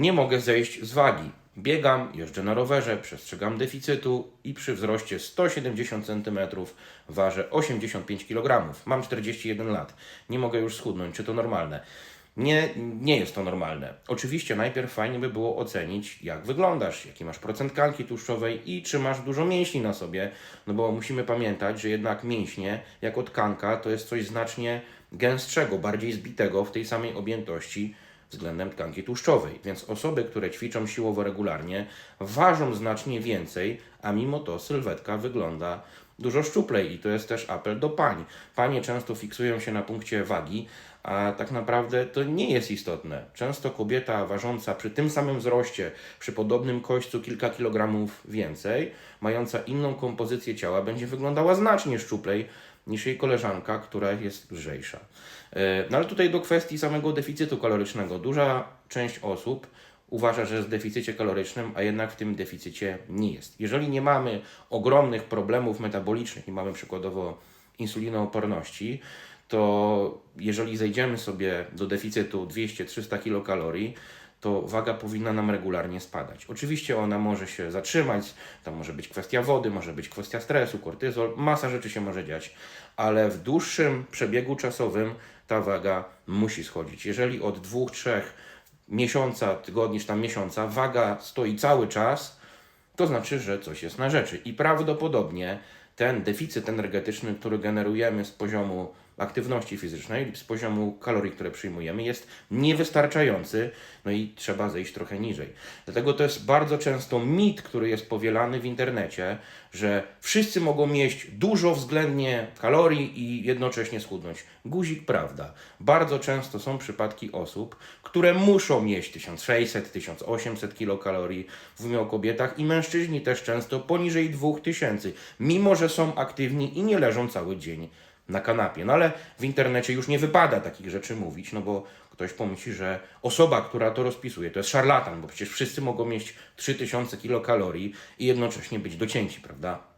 nie mogę zejść z wagi. Biegam, jeżdżę na rowerze, przestrzegam deficytu i przy wzroście 170 cm ważę 85 kg. Mam 41 lat. Nie mogę już schudnąć. Czy to normalne? Nie, nie jest to normalne. Oczywiście najpierw fajnie by było ocenić, jak wyglądasz, jaki masz procent tkanki tłuszczowej i czy masz dużo mięśni na sobie, no bo musimy pamiętać, że jednak mięśnie, jako tkanka, to jest coś znacznie gęstszego, bardziej zbitego w tej samej objętości względem tkanki tłuszczowej. Więc osoby, które ćwiczą siłowo regularnie, ważą znacznie więcej, a mimo to sylwetka wygląda dużo szczuplej i to jest też apel do pań. Panie często fiksują się na punkcie wagi, a tak naprawdę to nie jest istotne. Często kobieta ważąca przy tym samym wzroście, przy podobnym kośćcu kilka kilogramów więcej, mająca inną kompozycję ciała, będzie wyglądała znacznie szczuplej niż jej koleżanka, która jest lżejsza. E, No ale tutaj do kwestii samego deficytu kalorycznego. Duża część osób uważa, że jest w deficycie kalorycznym, a jednak w tym deficycie nie jest. Jeżeli nie mamy ogromnych problemów metabolicznych i mamy przykładowo insulinooporności, to jeżeli zejdziemy sobie do deficytu 200-300 kilokalorii, to waga powinna nam regularnie spadać. Oczywiście ona może się zatrzymać, to może być kwestia wody, może być kwestia stresu, kortyzol, masa rzeczy się może dziać, ale w dłuższym przebiegu czasowym ta waga musi schodzić. Jeżeli od dwóch, trzech miesiąca, tygodni czy tam miesiąca waga stoi cały czas, to znaczy, że coś jest na rzeczy. I prawdopodobnie ten deficyt energetyczny, który generujemy z poziomu aktywności fizycznej, z poziomu kalorii, które przyjmujemy, jest niewystarczający, no i trzeba zejść trochę niżej. Dlatego to jest bardzo często mit, który jest powielany w internecie, że wszyscy mogą mieć dużo względnie kalorii i jednocześnie schudnąć. Guzik prawda. Bardzo często są przypadki osób, które muszą mieć 1600-1800 kilokalorii, o kobietach i mężczyźni też często poniżej 2000, mimo że są aktywni i nie leżą cały dzień na kanapie. No ale w internecie już nie wypada takich rzeczy mówić, no bo ktoś pomyśli, że osoba, która to rozpisuje, to jest szarlatan, bo przecież wszyscy mogą mieć 3000 kilokalorii i jednocześnie być docięci, prawda?